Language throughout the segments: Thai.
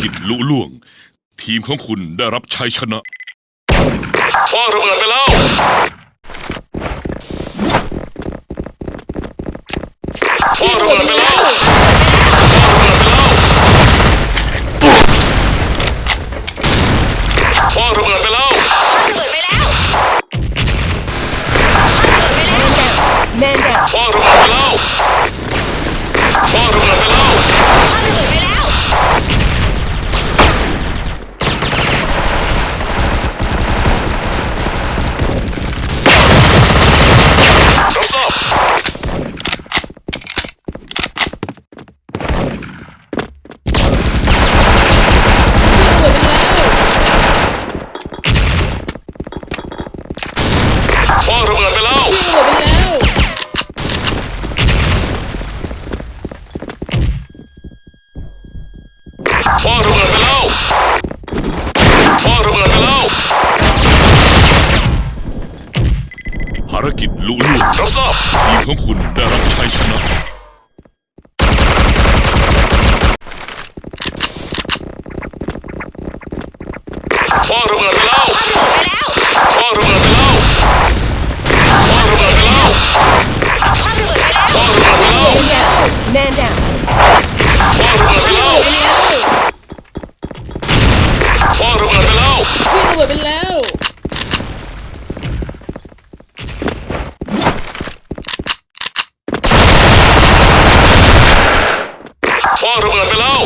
กิจลุล่วง ทีมของคุณได้รับชัยชนะคว้างระเบิดไปแล้วคว้างระเบิดไปแล้วคว้างระเบิดไปแล้ว ระเบิดไปแล้ว Man down. คว้างระเบิดไปแล้วคว้างระเบิดไปแล้ว ระเบิดไปแล้ว รับทราบ คว้างระเบิดไปแล้ววิ่งระเบิดไปแล้ว คว้างระเบิดไปแล้วคว้างระเบิดไปแล้ว ภารกิจลุล่วงรับทราบทีมของคุณได้รับชัยชนะ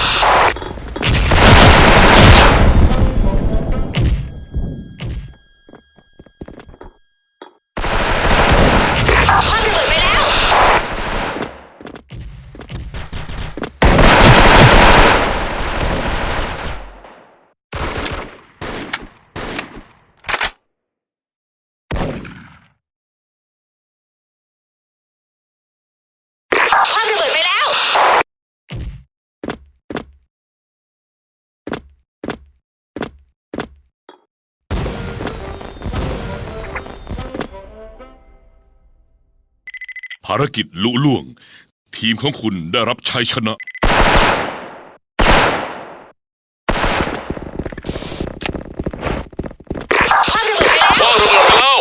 Oh. ภารกิจลุล่วง ทีมของคุณได้รับชัยชนะ ระเบิดไปแล้ว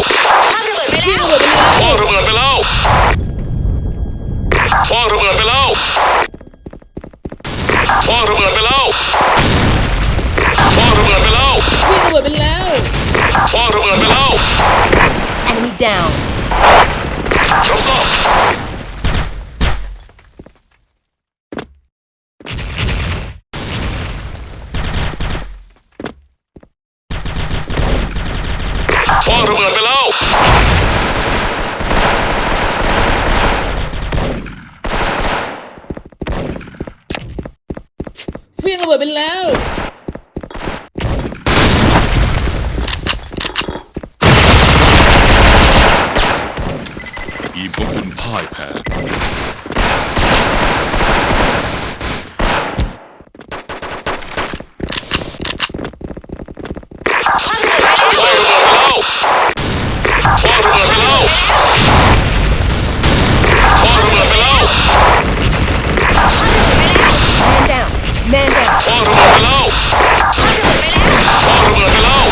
คว้างระเบิดไปแล้ว ระเบิดไปแล้ว คว้างระเบิดไปแล้วคว้างระเบิดไปแล้วคว้างระเบิดไปแล้ว วิ่งระเบิดไปแล้วคว้างระเบิดไปแล้ว Enemy down. รับทราบคว้างระเบิดไปแล้ว วิ่ง ระเบิดไปแล้ว ทีมของคุณพ่ายแพ้คว้างระเบิดไปแล้วคว้างระเบิดไปแล้วคว้างระเบิดไปแล้ว Man down. Man down. คว้างระเบิดไปแล้ว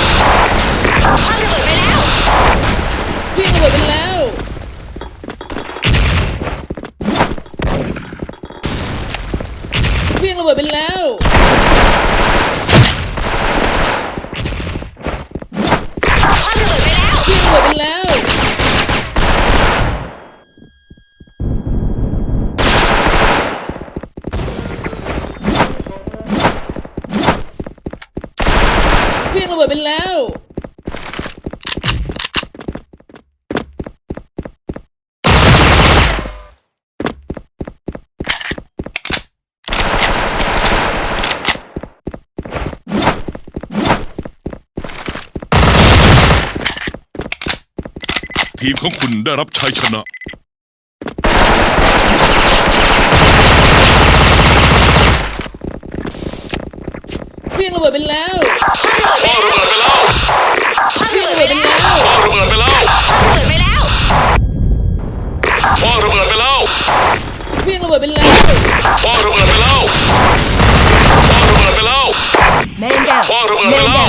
คว้าระเบิดไปแล้ววิ่งระเบิดไปแล้ววิ่งระเบิดไปแล้ว วิ่งระ เบิดไปแล้ว ทีมของคุณได้รับชัยชนะ เครื่องระเบิดไปแล้วพ่อระเบิดไปแล้วพ่อเครื่อระเบิดไปแล้วพ่อระเบิดไปแล้วเกิดไปพ่อระเบิดไปแล้วเครื่องระเบิดไปแล้วพ่อระเบิดไปแล้วพ่อระเบิดไปแล้วแม่ down. พ่อระเบิดไปแล้ว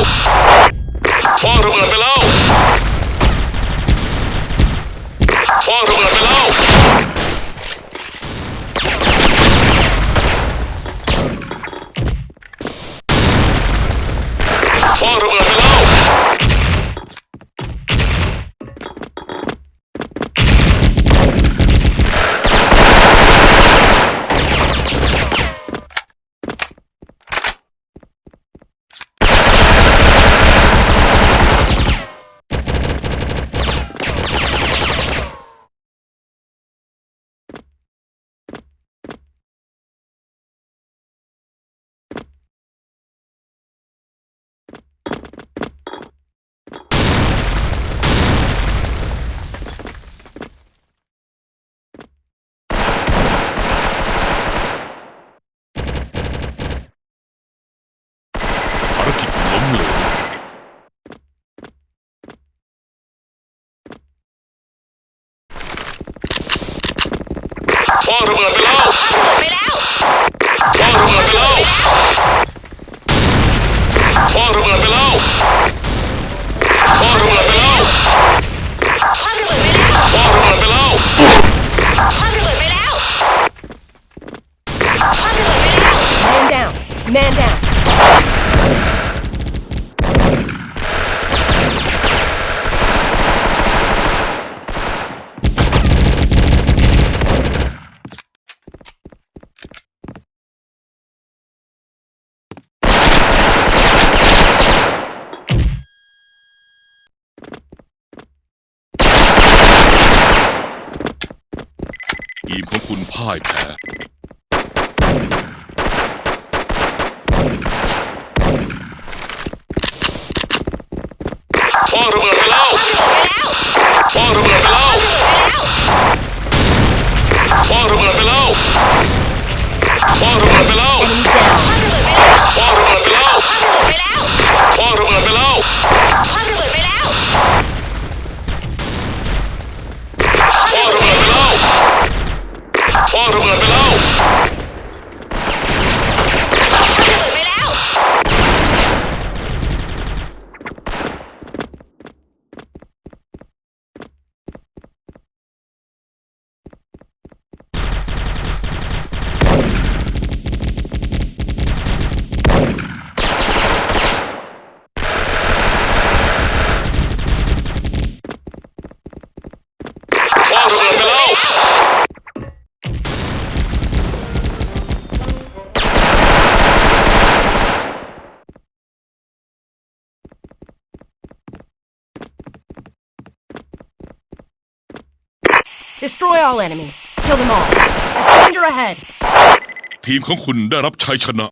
ทีมของคุณพ่ายแพ้ป้อระเบิดไปแล้วป้อระเบิดไปแล้วป้อระเบิดไปแล้วป้อระเบิดไปแล้ว Enemy down. พ่อระเบิดไปแล้วพ่อระเบิดไปแล้วพ่อระเบิดไปแล้วพ่อระเบิดไปแล้วพ่อระเบิดไปแล้ว พ่อระเบิดไปแล้ว Destroy all enemies. Kill them all. There's danger ahead. ทีมของคุณได้รับชัยชนะ